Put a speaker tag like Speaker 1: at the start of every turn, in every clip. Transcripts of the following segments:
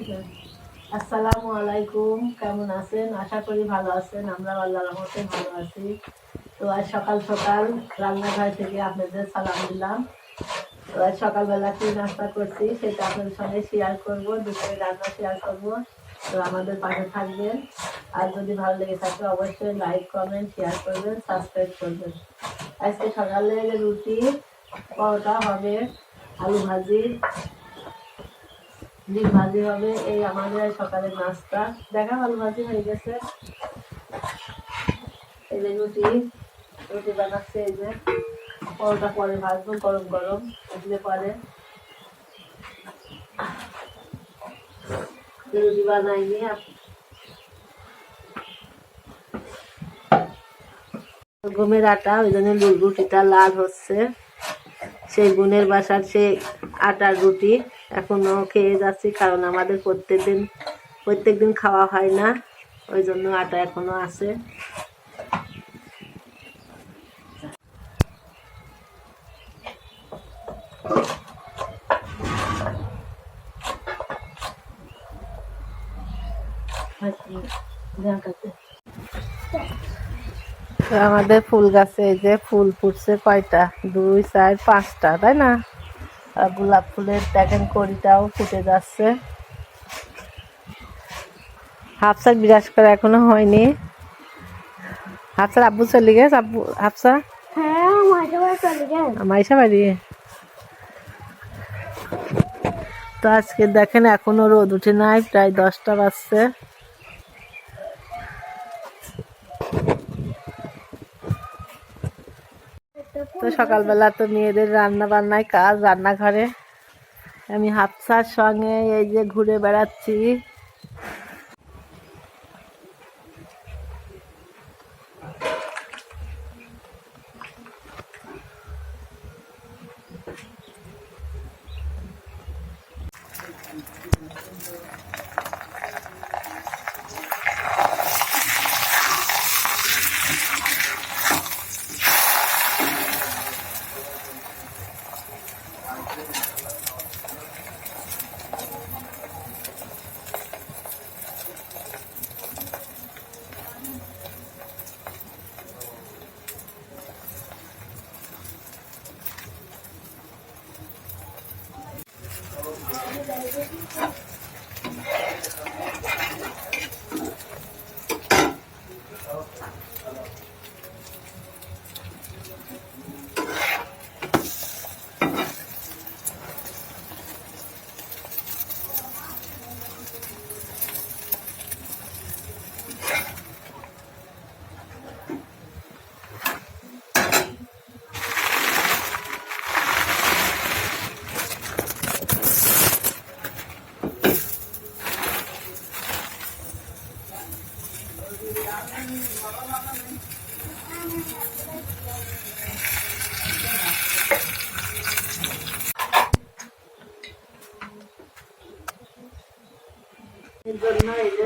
Speaker 1: আসসালামু আলাইকুম। কেমন আছেন? আশা করি ভালো আছেন। আমরা আল্লাহ রহমতে ভালো আছি। তো আজ সকাল সকাল রান্নাঘর থেকে আপনাদের সালাম দিলাম। তো আজ সকালবেলা কি নাস্তা করছি সেটা আপনাদের সঙ্গে শেয়ার করব, দুপুরে রান্না শেয়ার করব। তো আমাদের পাশে থাকবেন। আর যদি ভালো লেগে থাকে অবশ্যই লাইক কমেন্ট শেয়ার করবেন সাবস্ক্রাইব করবেন। আজকে সকালে রুটি, পরোটা হবে, আলু ভাজি ডিম ভাজি হবে, এই আমাদের সকালের নাস্তা। দেখা আলু ভাজি হয়ে গেছে। এই যে রুটি রুটি বানাচ্ছে এই যে। পরোটা পরে ভাজবো, গরম গরম, উঠলে পরে। রুটি বানাইনি আপ- গমের আটা, ওই জন্য রুটিটা লাল হচ্ছে। সেই বোনের বাসার সেই আটার রুটি। এখনও খেয়ে যাচ্ছি, কারণ আমাদের প্রত্যেকদিন প্রত্যেক দিন খাওয়া হয় না। ওই জন্য আটা এখনও আছে। আমাদের ফুল গাছে এই যে ফুল ফুটছে কয়টা? দুই, চার, পাঁচটা, তাই না? গোলাপ ফুলের দেখেন কড়িটাও ফুটে যাচ্ছে। হাফসা বিরাজ করে এখনও হয়নি। হাফসার আব্বু চলে গেছে? আব্বু হাফসা?
Speaker 2: হ্যাঁ
Speaker 1: এসে বাড়ি? তো আজকে দেখেন এখনও রোদ উঠে নাই প্রায় দশটা বাজছে। সকালবেলা তো মেয়েদের রান্না বান্নায় কাজ রান্নাঘরে। আমি হাফসার সঙ্গে এই যে ঘুরে বেড়াচ্ছি।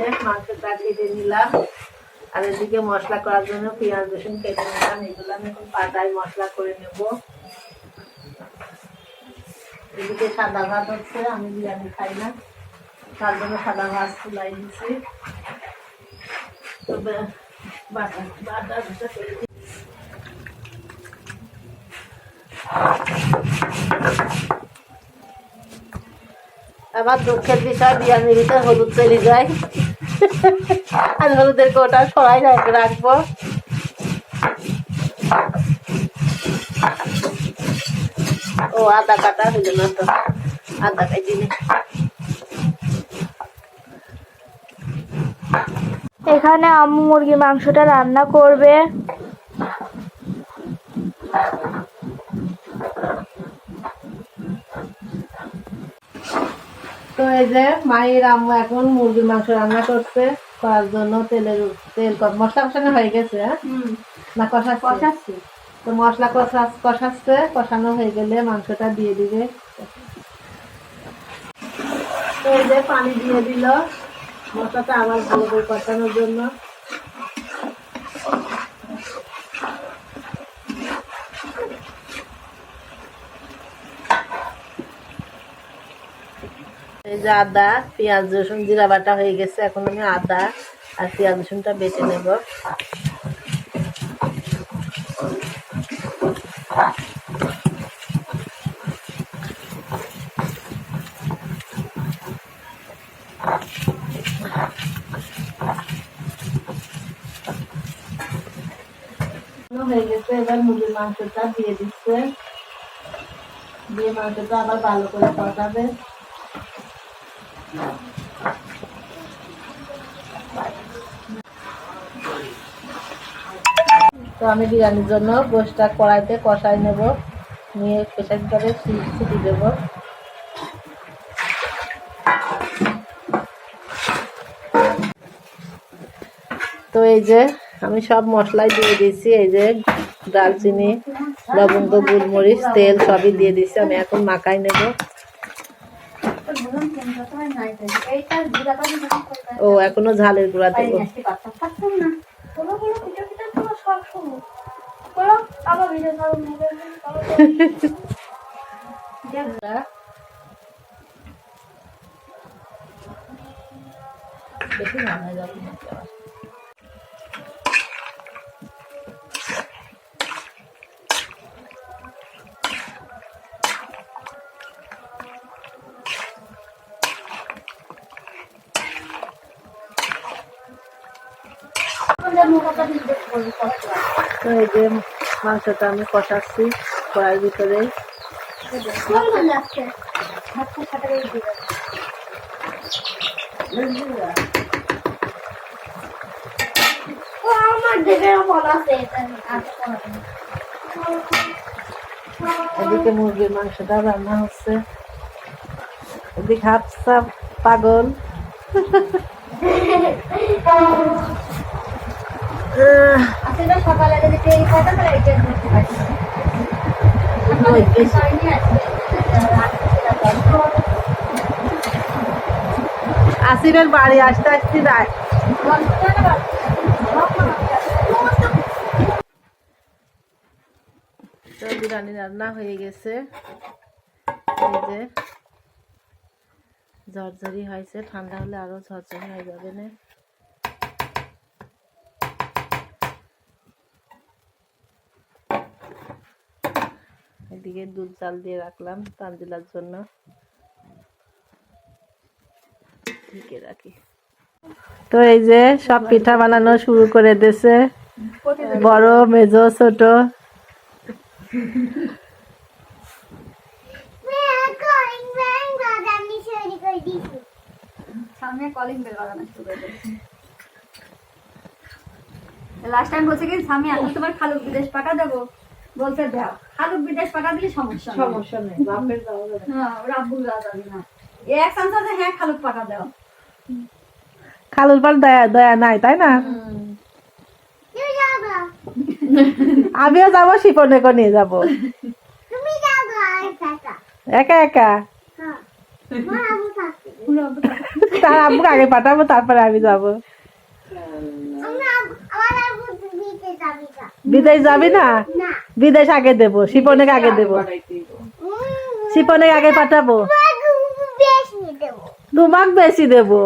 Speaker 1: এই মাংসটা কেটে নিলাম। আর এদিকে মশলা করার জন্য পেঁয়াজ, রসুন কেটে নিলাম। এগুলো আমি এখন পাটায় মশলা করে নেব। এদিকে সাদা ভাত হচ্ছে, আমি বিরিয়ানি খাই না। তার জন্য সাদা ভাত তুলাই দিচ্ছি আমার দুঃখের বিষয়, বিরিয়ানির ভিতরে হলুদ চলে যায়। আর হলুদের কোটা সরাই রাখ- রাখব। ও, আদা কাটা হইল না তো। আদা কাটি।
Speaker 2: এখানে আম্মু মুরগি মাংসটা রান্না করবে।
Speaker 1: এই যে মায়ের আম্মু এখন মুরগির মাংস রান্না করছে। করার জন্য তেলের তেল মশলা কষানো হয়ে গেছে হ্যাঁ? না কষা কষাচ্ছি। তো মশলা কষা কষাচ্ছে। কষানো হয়ে গেলে মাংসটা দিয়ে দিবে। তো এই যে পানি দিয়ে দিল। মশলাটা আবার ভালো করে কষানোর জন্য। যে আদা, পেঁয়াজ, রসুন, জিরা বাটা হয়ে গেছে, এখন আমি আদা আর পেঁয়াজ, রসুনটা বেটে নেব। হয়ে গেছে, এবার মুরগির মাংসটা দিয়ে দিচ্ছে। দিয়ে মাংসটা আবার ভালো করে কষাবে তো আমি বিরিয়ানির জন্য গোষ্ঠটা কড়াইতে কষাই নেব। নিয়ে প্রেশার কুকারে সিটি দেব। তো এই যে আমি সব মশলাই দিয়ে দিয়েছি। এই যে দালচিনি লবঙ্গ, গোলমরিচ, তেল সবই দিয়ে দিচ্ছি আমি এখন মাখাই নেব। ও, এখনও ঝালের গুঁড়া দেবো। বেশি রান্না যাবে না আবার। তো এই যে মাংসটা আমি কষাচ্ছি কড়াইয়ের ভিতরে এদিকে মুরগির মাংসটা রান্না হচ্ছে। এদিকে হাফসা পাগল।
Speaker 2: সকালে যদি এই কথা
Speaker 1: আসিরের বাড়ি আসতে আসতে রায় তো বিরিয়ানি রান্না হয়ে গেছে। এই যে ঝরঝরি হয়েছে, ঠান্ডা হলে আরও ঝরঝরি হয়ে যাবে না? এদিকে দুধ চাল দিয়ে রাখলাম তানজিলার জন্য। ঢেকে রাখি। তো এই যে সব পিঠা বানানো শুরু করে দিয়েছে। বড়, মেজো, ছোট।
Speaker 2: লাস্ট টাইম বলছে কি আমি তোমার খালুক বিদেশ পাঠা দেবো। বলছে দাও খালুক বিদেশ পাঠা দিলে সমস্যা
Speaker 1: সমস্যা নেই বাপের যাওয়া যাবে না।
Speaker 2: হ্যাঁ। যাবে না এক হ্যাঁ খালুক পাঠা দাও।
Speaker 1: খালুর পাল দয়া দয়া নাই তাই না? আমিও যাব শিপনে করে নিয়ে যাব। একা একা। তার আব্বুকে আগে পাঠাবো তারপরে আমি যাব। বিদেশ যাবি না। বিদেশ আগে দেবো শিপনে আগে দেবো। শিপনে আগে পাঠাবো। তোমাক বেশি দেবো।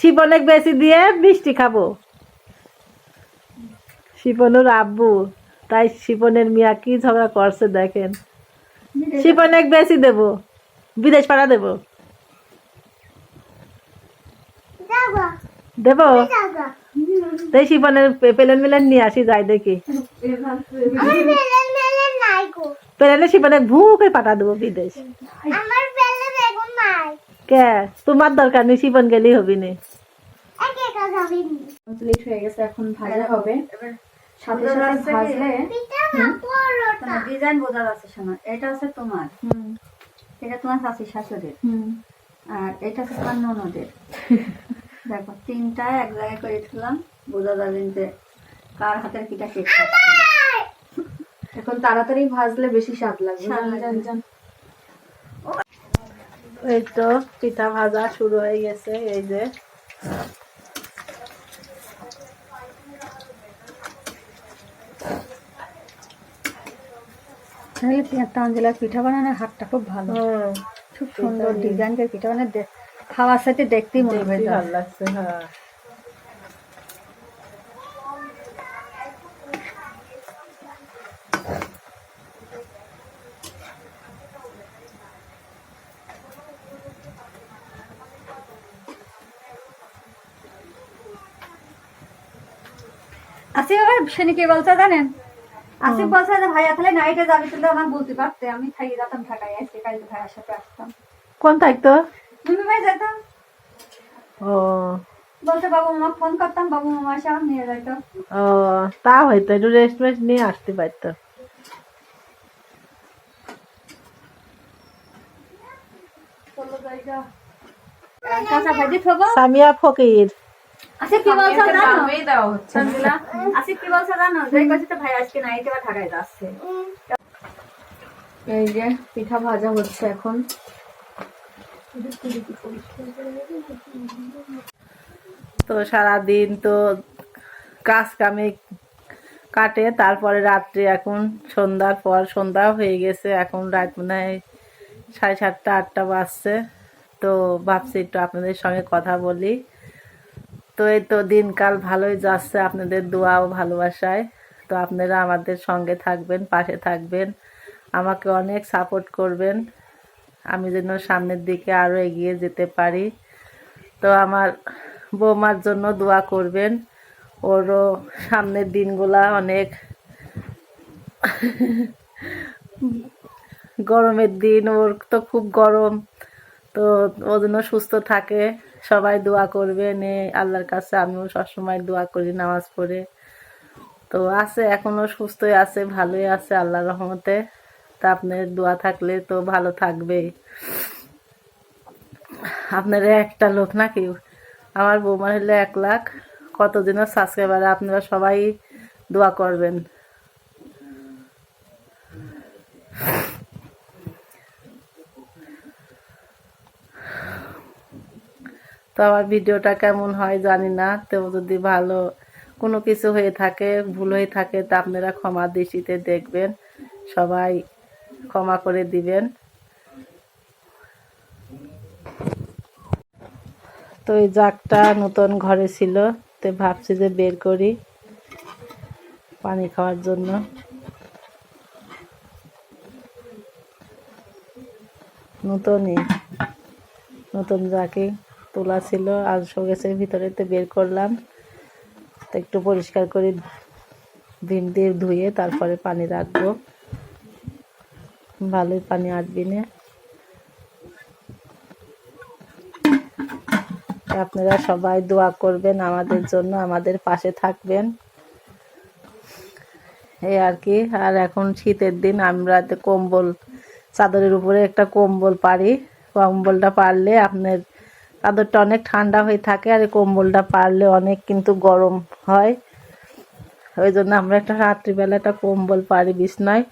Speaker 1: শিপনে বেশি দিয়ে মিষ্টি খাব। শিপনুর আব্বু তাই শিপনের মিয়া কি ঝগড়া করছে দেখেন। শিপনে বেশি দেবো। বিদেশ পাড়া দেবো। দেবো? তাই শিপনের পেলেন মেলেন নিয়ে আসি যাই দেখি। পেলেনে শিপনে ভু করে পাঠা দেবো বিদেশ। কে? তোমার দরকার নেই শিপন গেলেই হবি নি।
Speaker 2: কমপ্লিট হয়ে গেছে এখন ভাজা হবে। সাথে সাথে ভাজলে ডিজাইন বোঝা যাচ্ছে শোনো। এটা হচ্ছে তোমার। এটা তোমার শাশুড়ির। আর এটা হচ্ছে তোমার ননদের। দেখো তিনটা এক জায়গায় করে দিলাম। বোঝা যাবে যে কার হাতের পিঠা খাচ্ছে।
Speaker 3: এখন তাড়াতাড়ি ভাজলে বেশি স্বাদ লাগবে
Speaker 1: এই তো পিঠা ভাজা শুরু হয়ে গেছে এই যে।
Speaker 2: পিঠা বানানোর হাতটা খুব ভালো। খুব সুন্দর ডিজাইনের পিঠা দে- খাওয়ার সাথে দেখতেই মনে হয়
Speaker 1: ভালো লাগছে হ্যাঁ।
Speaker 2: আসিফ আবার সেনি কি বলছে জানেন? আসিফ বলছে যে ভাইয়া তাহলে নাইটে যাবি তাহলে আমার বলতে পারতে। আমি খাইয়ে যেতাম ঢাকায় আসছি কাল ভাইয়ার সাথে আসতাম।
Speaker 1: কোন থাকতো
Speaker 2: তুমি ভাই যেতাম
Speaker 1: ও।
Speaker 2: বলতে বাবু মামা ফোন করতাম বাবু মামা আমার নিয়ে যাইতো
Speaker 1: ও তা হয়তো একটু রেস্ট মেস্ট নিয়ে আসতে পারতো। সামিয়া ফকির।
Speaker 2: আসিফ কি বলছে জানো?
Speaker 3: দামই দেওয়া হচ্ছে।
Speaker 2: আসিফ কি বলছে জানো? যে কাছে তো ভাই আজকে নাইটে বা ঢাকায় যাচ্ছে।
Speaker 3: এই যে পিঠা ভাজা হচ্ছে এখন।
Speaker 1: তো সারাদিন তো কাজ কামে কাটে, তারপরে রাত্রে এখন সন্ধ্যার পর সন্ধ্যা হয়ে গেছে, এখন রাত মনে হয় সাড়ে সাতটা, আটটা বাজছে। তো ভাবছি একটু আপনাদের সঙ্গে কথা বলি। তো এই তো দিনকাল ভালোই যাচ্ছে আপনাদের দোয়া ও ভালোবাসায়। তো আপনারা আমাদের সঙ্গে থাকবেন, পাশে থাকবেন, আমাকে অনেক সাপোর্ট করবেন। আমি যেন সামনের দিকে আরও এগিয়ে যেতে পারি। তো আমার বৌমার জন্য দোয়া করবেন। ওরও সামনের দিনগুলা অনেক গরমের দিন, ওর তো খুব গরম। তো ও যেন সুস্থ থাকে, সবাই দোয়া করবেন। এই আল্লাহর কাছে আমিও সবসময় দোয়া করি নামাজ পড়ে। তো আছে, এখনও সুস্থই আছে, ভালোই আছে আল্লাহর রহমতে। তা আপনার দোয়া থাকলে তো ভালো থাকবেই আপনারা একটা লোক নাকি? আমার বৌমার হলে এক লাখ। কতদিনের সাবস্ক্রাইবার আপনারা সবাই দোয়া করবেন। তো আমার ভিডিওটা কেমন হয় জানি না। তো যদি ভালো কোনো কিছু হয়ে থাকে, ভুল হয়ে থাকে, তা আপনারা ক্ষমা দৃষ্টিতে দেখবেন। সবাই ক্ষমা করে দিবেন। তো এই জাগটা নতুন ঘরে ছিল, তো ভাবছি যে বের করি পানি খাওয়ার জন্য। নতুনই, নতুন জাকে তোলা ছিল, আর শোকেসের ভিতরে তো বের করলাম। তো একটু পরিষ্কার করে ভিম দিয়ে ধুয়ে তারপরে পানি রাখব। ভালোই পানি আটবি না। আপনারা সবাই দোয়া করবেন আমাদের জন্য, আমাদের পাশে থাকবেন। এই আর কি, আর এখন শীতের দিন, আমরা কম্বল, চাদরের উপরে একটা কম্বল পারি। কম্বলটা পারলে আপনার চাদরটা অনেক ঠান্ডা হয়ে থাকে, আর কম্বলটা পারলে অনেক কিন্তু গরম হয়। ওই জন্য আমরা একটা রাত্রিবেলা একটা কম্বল পারি বিছনায়।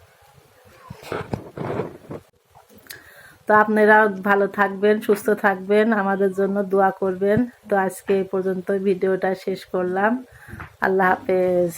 Speaker 1: তো আপনারা ভালো থাকবেন, সুস্থ থাকবেন, আমাদের জন্য দোয়া করবেন। তো আজকে এই পর্যন্ত ভিডিওটা শেষ করলাম। আল্লাহ হাফেজ।